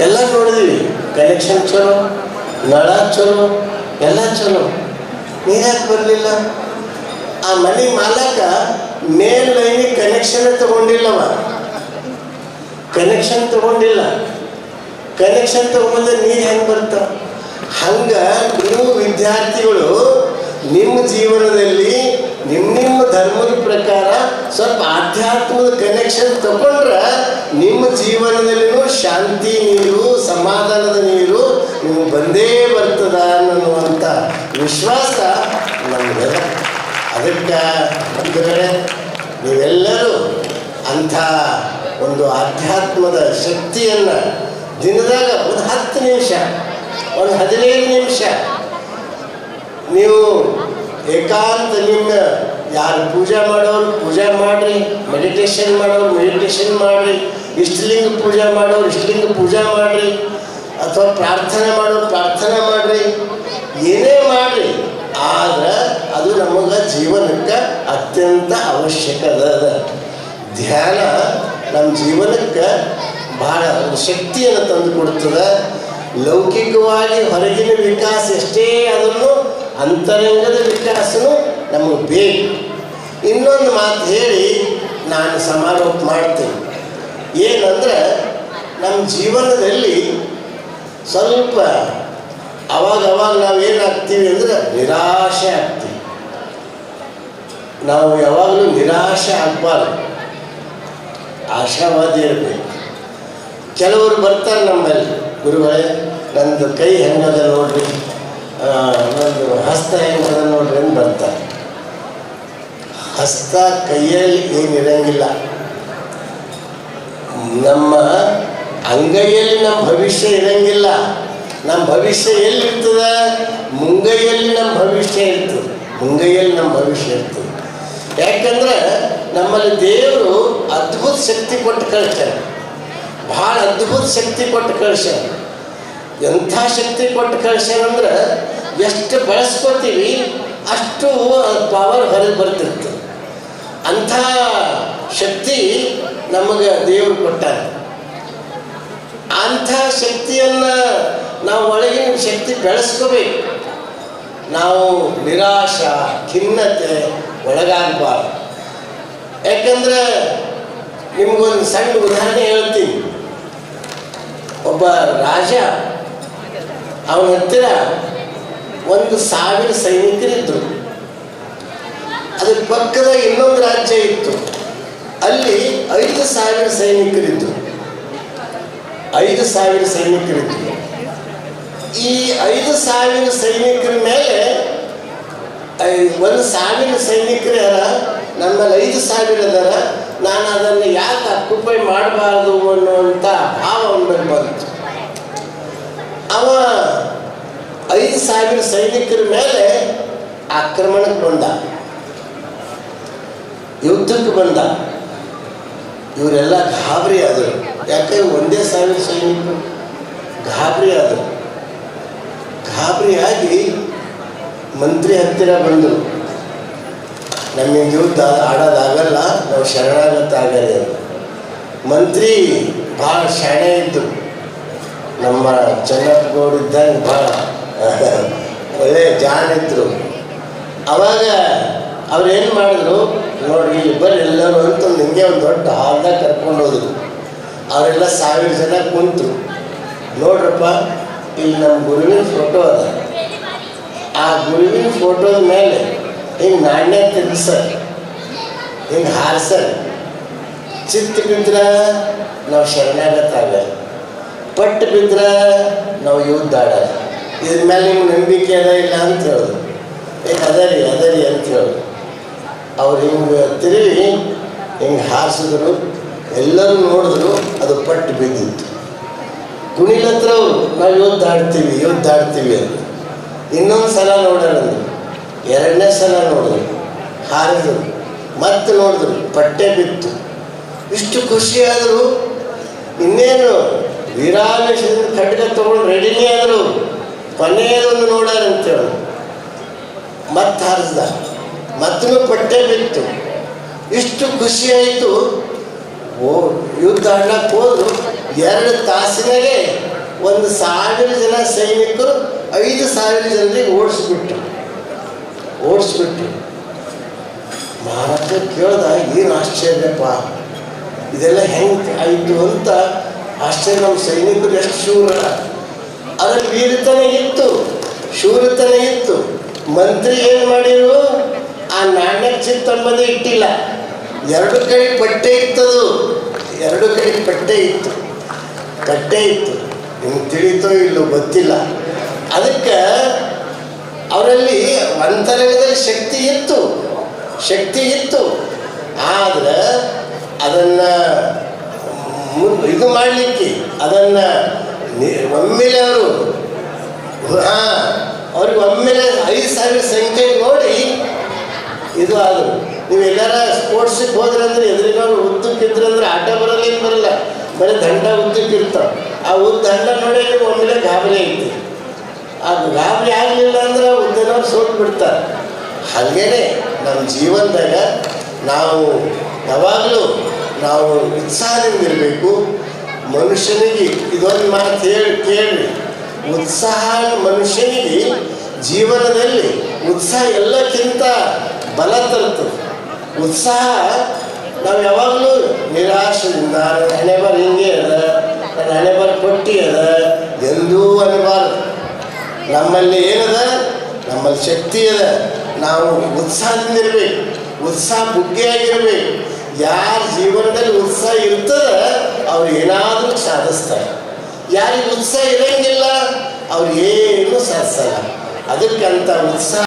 ಎಲ್ಲ ನೋಡಿದ್ವಿ. ಕನೆಕ್ಷನ್ ಚಲೋ, ನಳ ಚಲೋ, ಎಲ್ಲ ಚಲೋ. ನೀರ್ಯಾಕೆ ಬರಲಿಲ್ಲ? ಆ ಮನೆ ಮಾಲಕ ಮೇಲ್ ಲೈನಿಗೆ ಕನೆಕ್ಷನ್ ತಗೊಂಡಿಲ್ಲವ. ಕನೆಕ್ಷನ್ ತಗೊಂಡಿಲ್ಲ. ಕನೆಕ್ಷನ್ ತಗೊಂಡ್ರೆ ನೀರು ಹೆಂಗೆ ಬರ್ತ? ಹಂಗ ನೀವು ವಿದ್ಯಾರ್ಥಿಗಳು ನಿಮ್ಮ ಜೀವನದಲ್ಲಿ ನಿಮ್ಮ ನಿಮ್ಮ ಧರ್ಮದ ಪ್ರಕಾರ ಸ್ವಲ್ಪ ಆಧ್ಯಾತ್ಮದ ಕನೆಕ್ಷನ್ ತಗೊಂಡ್ರೆ ನಿಮ್ಮ ಜೀವನದಲ್ಲಿನೂ ಶಾಂತಿ ನೀರು, ಸಮಾಧಾನದ ನೀರು, ನೀವು ಬಂದೇ ಬರ್ತದ ಅನ್ನುವಂಥ ವಿಶ್ವಾಸ ನಮಗೆ. ಅದಕ್ಕೆ ಅಂದರೆ ನೀವೆಲ್ಲರೂ ಅಂಥ ಒಂದು ಆಧ್ಯಾತ್ಮದ ಶಕ್ತಿಯನ್ನು ದಿನದಾಗ ಒಂದು ಹತ್ತು ನಿಮಿಷ, ಒಂದು ಹದಿನೈದು ನಿಮಿಷ ನೀವು ಏಕಾಂತ ನಿಮ್ಮ ಯಾರು ಪೂಜೆ ಮಾಡೋರು, ಪೂಜೆ ಮಾಡಿರಿ ಮೆಡಿಟೇಷನ್ ಮಾಡೋರು ಮೆಡಿಟೇಷನ್ ಮಾಡಿರಿ. ಇಷ್ಟಲಿಂಗ ಪೂಜೆ ಮಾಡೋರು ಇಷ್ಟಲಿಂಗ ಪೂಜೆ ಮಾಡಿರಿ. ಅಥವಾ ಪ್ರಾರ್ಥನೆ ಮಾಡೋರು, ಪ್ರಾರ್ಥನೆ ಮಾಡಿರಿ. ಏನೇ ಮಾಡಿರಿ. ಆದ್ರೆ ಅದು ನಮಗೆ ಜೀವನಕ್ಕೆ ಅತ್ಯಂತ ಅವಶ್ಯಕ ಅದ. ಧ್ಯಾನ ನಮ್ಮ ಜೀವನಕ್ಕೆ ಬಹಳ ಶಕ್ತಿಯನ್ನು ತಂದು ಕೊಡ್ತದೆ. ಲೌಕಿಕವಾಗಿ ಹೊರಗಿನ ವಿಕಾಸ ಎಷ್ಟೇ ಅದನ್ನು ಅಂತರಂಗದ ವಿಕಾಸನೂ ನಮಗೆ ಬೇಕು. ಇನ್ನೊಂದು ಮಾತು ಹೇಳಿ ನಾನು ಸಮಾರೋಪ ಮಾಡ್ತೀನಿ. ಏನಂದ್ರೆ ನಮ್ಮ ಜೀವನದಲ್ಲಿ ಸ್ವಲ್ಪ ಅವಾಗ ಅವಾಗ ನಾವು ಏನಾಗ್ತೀವಿ ಅಂದ್ರೆ ನಿರಾಶೆ ಆಗ್ತೀವಿ. ನಾವು ಯಾವಾಗಲೂ ನಿರಾಶೆ ಆಗಬಾರ್ದು. ಆಶಾವಾದಿ ಇರಬೇಕು. ಕೆಲವರು ಬರ್ತಾರೆ ನಮ್ಮಲ್ಲಿ, ಗುರುಗಳೇ, ನಂದು ಕೈ ಹೆಂಗದ ನೋಡ್ರಿ ನಂದು ಹಸ್ತ ಹೆಂಗದ ನೋಡ್ರಿ ಅಂತ ಬರ್ತಾರೆ. ಹಸ್ತ ಕೈಯಲ್ಲಿ ಏನಿರಂಗಿಲ್ಲ ನಮ್ಮ ಅಂಗೈಯಲ್ಲಿ ನಮ್ಮ ಭವಿಷ್ಯ ಇರಂಗಿಲ್ಲ. ನಮ್ಮ ಭವಿಷ್ಯ ಎಲ್ಲಿರ್ತದೆ? ಮುಂಗೈಯಲ್ಲಿ ನಮ್ಮ ಭವಿಷ್ಯ ಇರ್ತದೆ. ಮುಂಗೈಯಲ್ಲಿ ನಮ್ಮ ಭವಿಷ್ಯ ಇರ್ತದೆ. ಯಾಕಂದ್ರೆ ನಮ್ಮಲ್ಲಿ ದೇವರು ಅದ್ಭುತ ಶಕ್ತಿ ಕೊಟ್ಟು ಕಳಿಸ್ತಾರೆ ಭಾಳ ಅದ್ಭುತ ಶಕ್ತಿ ಕೊಟ್ಟು ಕಳಿಸ್ಯಾರ. ಎಂಥ ಶಕ್ತಿ ಕೊಟ್ಟು ಕಳಿಸ್ಯಾರಂದ್ರೆ ಎಷ್ಟು ಬಳಸ್ಕೊತೀವಿ ಅಷ್ಟು ಪವರ್ ಹೊರಗೆ ಬರ್ತಿರ್ತದೆ. ಅಂಥ ಶಕ್ತಿ ನಮಗೆ ದೇವರು ಕೊಟ್ಟಾರೆ. ಅಂಥ ಶಕ್ತಿಯನ್ನು ನಾವು ಒಳಗಿನ ಶಕ್ತಿ ಬೆಳೆಸ್ಕೋಬೇಕು. ನಾವು ನಿರಾಶ, ಖಿನ್ನತೆ ಒಳಗಾಗಬಾರ್ದು. ಯಾಕಂದ್ರೆ ನಿಮ್ಗೊಂದು ಸಣ್ಣ ಉದಾಹರಣೆ ಹೇಳ್ತೀನಿ. ಒಬ್ಬ ರಾಜ, ಅವನ ಹತ್ತಿರ ಒಂದು ಸಾವಿರ ಸೈನಿಕರಿದ್ದರು ಅದ್ರ ಪಕ್ಕದ ಇನ್ನೊಂದು ರಾಜ್ಯ ಇತ್ತು. ಅಲ್ಲಿ ಐದು ಸಾವಿರ ಸೈನಿಕರಿದ್ದರು ಐದು ಸಾವಿರ ಸೈನಿಕರಿದ್ದರು ಈ ಐದು ಸಾವಿರ ಸೈನಿಕರ ಮೇಲೆ ಒಂದು ಸಾವಿರ ಸೈನಿಕರು ಯಾರ ನಮ್ಮಲ್ಲಿ ಐದು ಸಾವಿರ ಅದರ ನಾನು ಅದನ್ನು ಯಾಕೆ ಅಕ್ಯುಪೈ ಮಾಡಬಾರ್ದು ಅನ್ನುವಂಥ ಭಾವ ಒಂದು ಬಂತು. ಅವ ಐದು ಸಾವಿರ ಸೈನಿಕರ ಮೇಲೆ ಆಕ್ರಮಣಕ್ಕೆ ಬಂದ. ಯುದ್ಧಕ್ಕೆ ಬಂದ. ಇವರೆಲ್ಲ ಗಾಬರಿ ಆದರು. ಯಾಕೆ ಒಂದೇ ಸಾವಿರ ಸೈನಿಕರು ಗಾಬರಿ ಆದರು. ಗಾಬರಿ ಆಗಿ ಮಂತ್ರಿ ಹತ್ತಿರ ಬಂದರು ನಮಗೆ ಯುದ್ಧ ಆಡೋದಾಗಲ್ಲ, ನಾವು ಶರಣಾಗತ್ತಾಗಲ್ಲ ಅಂತ. ಮಂತ್ರಿ ಭಾಳ ಶಾಣೆ ಇದ್ದರು ನಮ್ಮ ಚನ್ನಪ್ಪಗೌಡ ಇದ್ದಂಗೆ ಭಾಳ ಒಳ್ಳೆಯ ಜಾಣ ಇದ್ರು. ಅವಾಗ ಅವ್ರು ಏನು ಮಾಡಿದ್ರು ನೋಡಿ ಇಬ್ಬರು ಎಲ್ಲರೂ ಅಂತ ನಿಮಗೆ ಒಂದು ದೊಡ್ಡ ಹಾಲ್ದಾಗ ಕರ್ಕೊಂಡು ಹೋದರು. ಅವರೆಲ್ಲ ಸಾವಿರ ಜನ ಕುಂತರು. ನೋಡ್ರಪ್ಪ, ಇಲ್ಲಿ ನಮ್ಮ ಗುರುವಿನ ಫೋಟೋ ಅದ. ಆ ಗುರುವಿನ ಫೋಟೋದ ಮೇಲೆ ಹಿಂಗೆ ನಾಣ್ಯ ತಿರ್ಗಿಸ ಹಿಂಗೆ ಹಾರಿಸರ್. ಚಿತ್ತ ಬಿದ್ರೆ ನಾವು ಶರಣಾಗತ್ತಾಗ ಪಟ್ಟು ಬಿದ್ರೆ ನಾವು ಯುದ್ಧ ಆಡ ಇದ್ರ ಮೇಲೆ ನಿಮ್ಗೆ ನಂಬಿಕೆ ಅದ ಇಲ್ಲ ಅಂತ ಹೇಳೋದು. ಏ ಅದರಿ ಅದರಿ ಅಂತ ಹೇಳೋದು. ಅವ್ರು ಹಿಂಗೆ ತಿರುಗಿ ಹಿಂಗೆ ಹಾರಿಸಿದ್ರು, ಎಲ್ಲರೂ ನೋಡಿದ್ರು ಅದು ಪಟ್ಟು ಬಿದ್ದಿತ್ತು. ಕುಣಿಲತ್ರ ನಾವು ಯುದ್ಧ ಆಡ್ತೀವಿ ಯುದ್ಧ ಆಡ್ತೀವಿ ಅಂತ. ಇನ್ನೊಂದು ಸಲ ನೋಡೋಣ ಎರಡನೇ ಸಲ ನೋಡಿದ್ರು. ಹಾರಿದ್ರು. ಮತ್ತೆ ನೋಡಿದ್ರು, ಪಟ್ಟೆ ಬಿತ್ತು. ಇಷ್ಟು ಖುಷಿಯಾದರು ಇನ್ನೇನು ವೀರಾವೇಶದಿಂದ ಖಡ್ಗ ತಗೊಂಡು ರೆಡಿನೇ ಆದರು. ಕೊನೆಯದೊಂದು ನೋಡಾರ ಅಂತೇಳಿ ಮತ್ತೆ ಹಾರಿಸ್ದ. ಮತ್ತೂ ಪಟ್ಟೆ ಬಿತ್ತು. ಇಷ್ಟು ಖುಷಿ ಆಯಿತು. ಓ ಯುದ್ಧ ಅಣ್ಣಕ್ಕೆ ಹೋದ್ರು ಎರಡು ತಾಸಿನಾಗೆ ಒಂದು ಸಾವಿರ ಜನ ಸೈನಿಕರು ಐದು ಸಾವಿರ ಜನರಿಗೆ ಓಡಿಸ್ಬಿಟ್ರು. ಓಡಿಸ್ಬಿಟ್ರು. ಮಹಾರಾಜ ಕೇಳ್ದ ಏನು ಆಶ್ಚರ್ಯಪ್ಪ, ಇದೆಲ್ಲ ಹೆಂಗೆ ಆಯಿತು ಅಂತ ಆಶ್ಚರ್ಯ ನಮ್ಮ ಸೈನಿಕರು ಎಷ್ಟು ಶೂರ. ಅದ್ರಲ್ಲಿ ವೀರತನ ಇತ್ತು, ಶೂರತನ ಇತ್ತು. ಮಂತ್ರಿ ಏನು ಮಾಡಿರು ಆ ನಾಣ್ಯ ಚಿತ್ತಂಬದೇ ಇಟ್ಟಿಲ್ಲ. ಎರಡು ಕಡೆ ಪಟ್ಟೆ ಇತ್ತದು. ಎರಡು ಕಡೆ ಪಟ್ಟೆ ಇತ್ತು. ಕಟ್ಟೆ ಇತ್ತು. ನಿಮ್ಗೆ ತಿಳಿತೋ ಇಲ್ಲೋ ಗೊತ್ತಿಲ್ಲ. ಅದಕ್ಕೆ ಅವರಲ್ಲಿ ಅಂತರಂಗದಲ್ಲಿ ಶಕ್ತಿ ಇತ್ತು. ಶಕ್ತಿ ಇತ್ತು. ಆದರೆ ಅದನ್ನು ಇದು ಮಾಡಲಿಕ್ಕೆ ಅದನ್ನು ಒಮ್ಮೆಲೆ ಅವರು, ಹಾಂ, ಅವ್ರಿಗೆ ಒಮ್ಮೆಲೆ ಐದು ಸಾವಿರ ಸಂಖ್ಯೆ ನೋಡಿ ಇದು ಆದರು ನೀವು ಎಲ್ಲಾರ ಸ್ಪೋರ್ಟ್ಸಿಗೆ ಹೋದ್ರೆ ಅಂದ್ರೆ ಎದುರಿನವ್ರು ಉದ್ದಕ್ಕಿದ್ರೆ ಅಂದ್ರೆ ಆಟ ಬರಲ್ಲ ಬರಲ್ಲ. ಬರೀ ದಂಡ ಉದ್ದಕ್ಕಿರ್ತಾವೆ ಆ ಉದ್ದ ದಂಡ ನೋಡಿ ನೀವು ಒಮ್ಮೆಲೆ ಗಾಬರಿ ಐತಿ. ಆ ಗಾಬರಿ ಆಗಲಿಲ್ಲ ಅಂದ್ರೆ ಉದ್ದನವ್ರು ಸೋತು ಬಿಡ್ತಾರೆ. ಹಾಗೇನೆ ನಮ್ಮ ಜೀವನದಾಗ ನಾವು ಯಾವಾಗಲೂ ನಾವು ಉತ್ಸಾಹದಿಂದ ಇರಬೇಕು. ಮನುಷ್ಯನಿಗೆ ಇದೊಂದು ಮಾತು ಹೇಳಿ, ಕೇಳಿ. ಉತ್ಸಾಹ ಮನುಷ್ಯನಿಗೆ ಜೀವನದಲ್ಲಿ ಉತ್ಸಾಹ ಎಲ್ಲಕ್ಕಿಂತ ಬಲ ತರ್ತದೆ ಉತ್ಸಾಹ ನಾವು ಯಾವಾಗಲೂ ನಿರಾಶದಿಂದ ಹಣೆಬರ್ ಹಣೆ ಬರ ಹಿಂಗೆ ಅದ ನನ್ನ ಹಣೆ ಬರ ಕೊಟ್ಟಿ ಅದ, ಎಂದೂ ಅನ್ನಬಾರ್ದು ನಮ್ಮಲ್ಲಿ ಏನದ? ನಮ್ಮಲ್ಲಿ ಶಕ್ತಿ ಅದ. ನಾವು ಉತ್ಸಾಹದಿಂದ ಇರಬೇಕು. ಉತ್ಸಾಹ ಬುಗ್ಗೆಯಾಗಿರ್ಬೇಕು. ಯಾರ ಜೀವನದಲ್ಲಿ ಉತ್ಸಾಹ ಇರ್ತದ, ಅವ್ರು ಏನಾದರೂ ಸಾಧಿಸ್ತಾರೆ. ಯಾರಿಗೆ ಉತ್ಸಾಹ ಇರಂಗಿಲ್ಲ, ಅವ್ರು ಏನು ಸಾಧಿಸಲ್ಲ. ಅದಕ್ಕಂತ ಉತ್ಸಾಹ